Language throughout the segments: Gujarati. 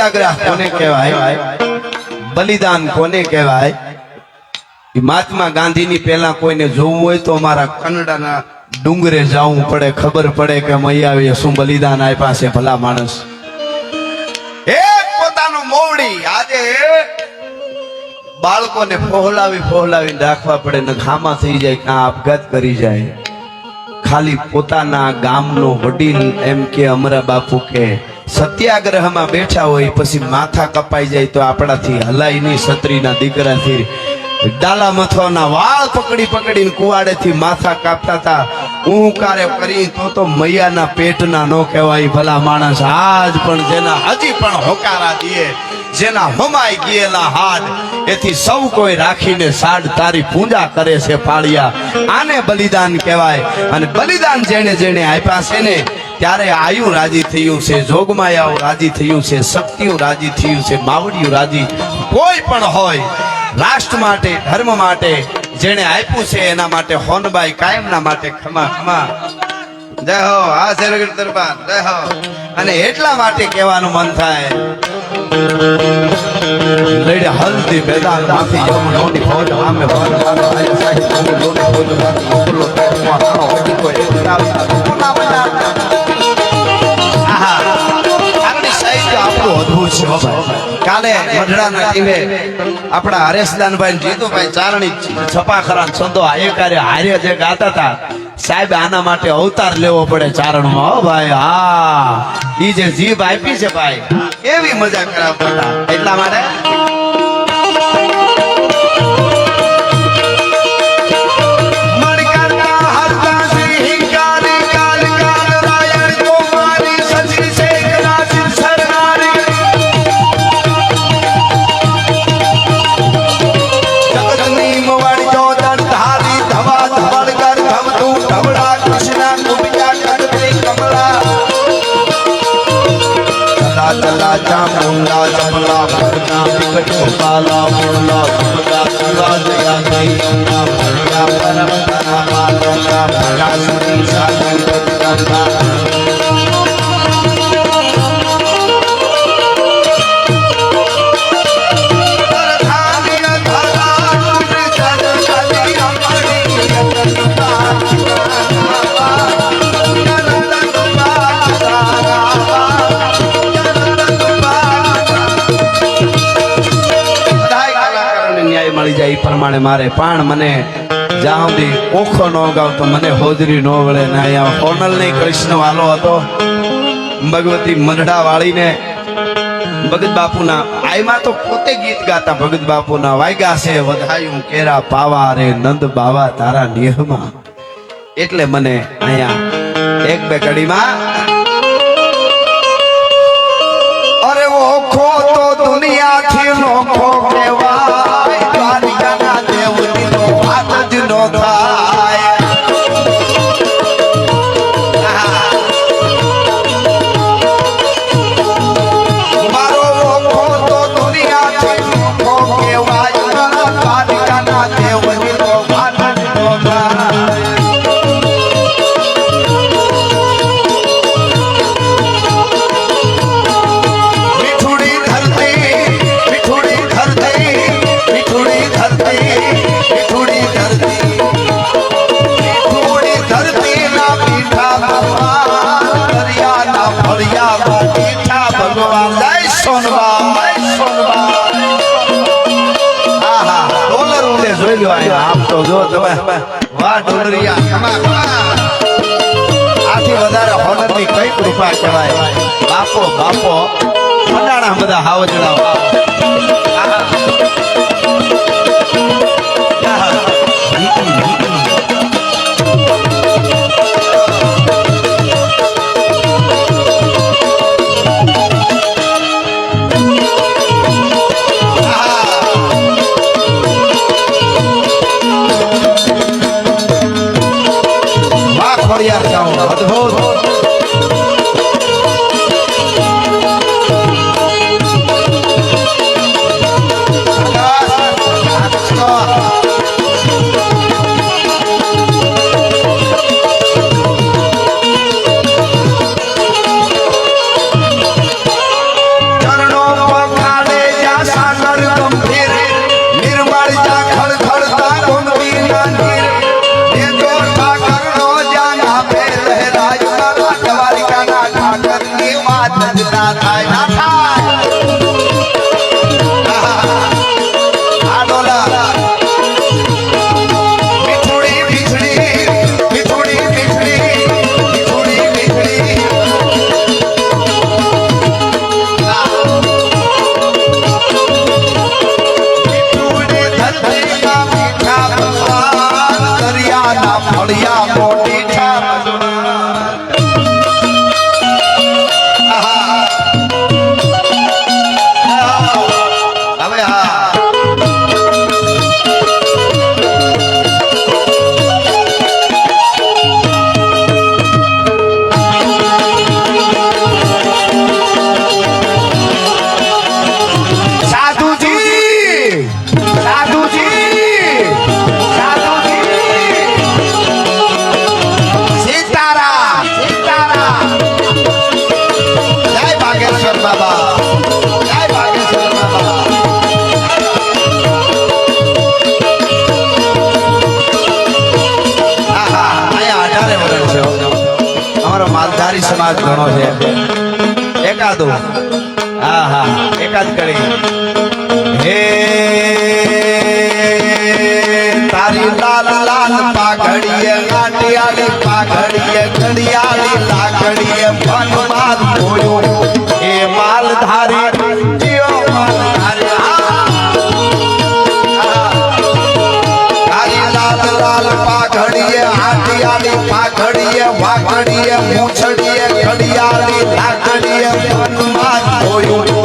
સત્યાગ્રહ કોને કહેવાય? બલિદાન કોને કહેવાય? મહાત્મા ગાંધીની પહેલા કોઈને જોવું હોય તો અમારા કનડાના ડુંગરે જવું પડે. ખબર પડે કે મૈયાવીએ શું બલિદાન આપ્યા છે ભલા માણસ. એક પોતાનું મોવડી આજે બાળકોને ફોહલાવી ફોહલાવી રાખવા પડે ને ઘામા થઈ જાય કાં આપઘાત કરી જાય. ખાલી પોતાના ગામનો વડીલ એમ કે અમરા બાપુ કે સત્યાગ્રહમાં બેઠા હોય, પછી માથા કપાઈ જાય તો આપણાથી હલાય નહીં છત્રીના દીકરાથી ડાલા મથવાના વાળ પકડી પકડીને કુવાડેથી માથા કાપતા હતા. ઊંકારે કરી તો તો મૈયાના પેટના નો કહેવાય, ભલા માણસ આજ પણ જેના હજી પણ હોકારા દીએ, જેના હમાઈ ગયેલા હાથ, એથી સૌ કોઈ રાખીને સાડ તારી પૂજા કરે છે પાળિયા. આને બલિદાન કહેવાય અને બલિદાન જેણે જેણે આપ્યા છે ને ત્યારે આયુ રાજી થયું છે, જોગમાયાઓ રાજી થયું છે, શક્તિઓ રાજી થયું છે માવડિયું રાજી. કોઈ પણ હોય, રાષ્ટ્ર માટે, ધર્મ માટે, જેણે આપ્યું છે એના માટે હોનબાઈ કાયમના માટે ખમા ખમા જય હો આ શેરગઢ દરબાર, જય હો. અને એટલા માટે કહેવાનું મન થાય. લડે હલ્દી મેદાનમાંથી. યમનોની ફોજ, આમે ફોજ, આમે આય સાહી તમે લોની ફોજમાંથી પેટમાં હાણો હજી કોઈ એક દાવ કાલે મઢડાના ટીમે આપણા હરેશદાનભાઈ જીતુભાઈ ચારણી છપાખરા ને સંતો આયકારે હારે જે ગાતા હતા, સાહેબ આના માટે અવતાર લેવો પડે ચારણમાં. હો ભાઈ, હા. ઈ જે જીભ આપી છે ભાઈ, કેવી મજા કરાવતા એટલા માટે कला चामुंडा चपला मुर्गा बिकट गोपाला मुर्ला मुर्गा शिवा जया जयंगा मुर्गा परम धना मालंगा मुर्गा सुनी साधन करता જાય એ પ્રમાણે મારે પણ મને જ્યાં ઓખો ન ગાવ તો મને હોજરી ન વળે. ને અહીંયા હોનલ નહીં કૃષ્ણ વાલો હતો. ભગવતી મંડળા વાળીને ભગત બાપુના આયમાં તો પોતે ગીત ગાતા ભગત બાપુના, વાયગા છે વધાયું કેરા પાવા રે નંદ બાવા તારા નિયમમાં એટલે મને અહીંયા એક બે કડીમાં, અરે ઓખો તો દુનિયાથી નોખો વાહ કમા આથી વધારે હોનરની કઈ કૃપા કહેવાય? બાપો બાપો મંડાણા બધા હાવ વાહ ખોડિયાર જાઓ અદ્ભુત. એકાદ ઘણો છે. એકાદો. હા હા. એકાદ કડી. હે તારી લાલ લાલ પાઘડીએ, લાટિયાળી પાઘડીએ ઘડિયાળી લાકડીએ ફન માલ ધોયો. પાઘડીએ હાટિયાળી પાઘડીએ, વાઘડીએ મૂછડી ઘડિયાળી લાકડીએ મનમાં જોયું.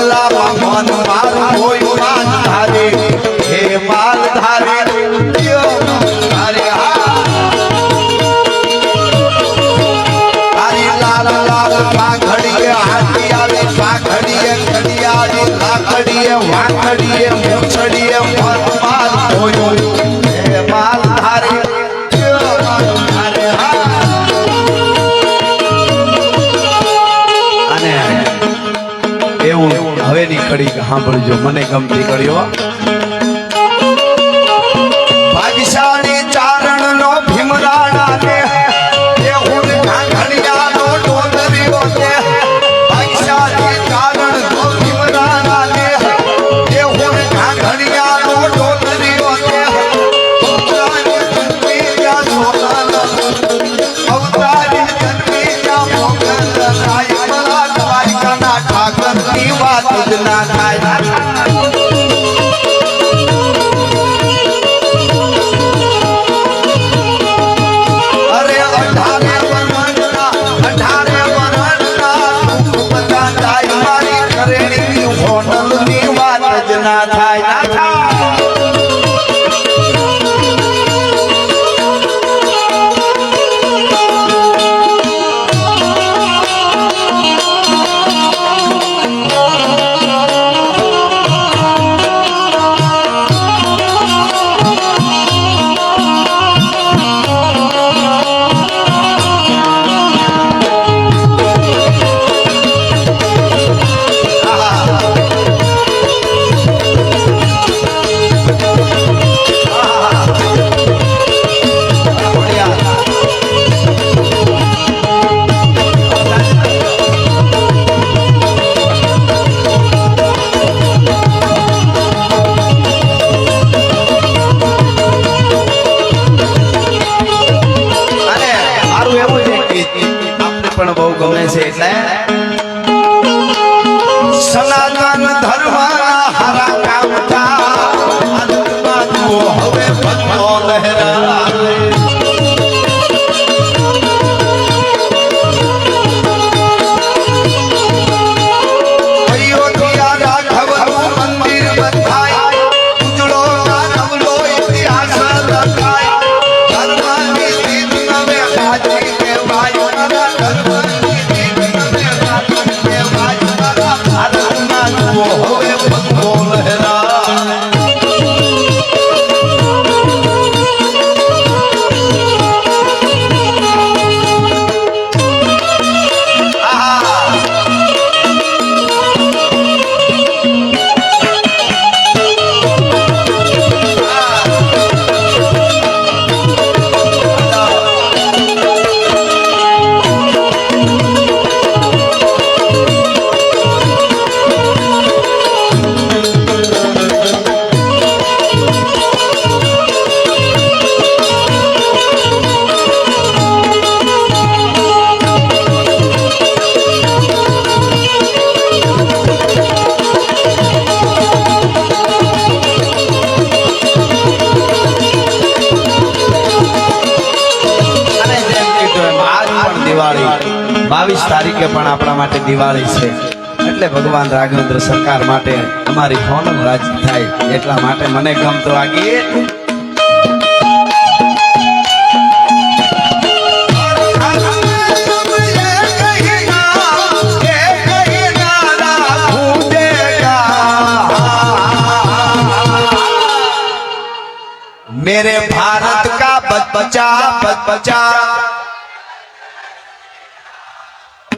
પગલામાં મન મારું કોઈ માન ધારે. હે માલ ધારે અરે હારી લાલ લાલ પાઘડીએ હાથિયાળી પાઘડીએ ઘડિયાળી મૂછડી. હવેની કડી સાંભળજો મને ગમતી કર્યો ની વાત જ ના થાય. બાવીસ તારીખે પણ આપણા માટે દિવાળી છે એટલે ભગવાન રાઘવેન્દ્ર સરકાર માટે અમારી હોનમ રાજી થાય એટલા માટે મને ગમતો આ ગીત मेरे भारत का बच्चा बच्चा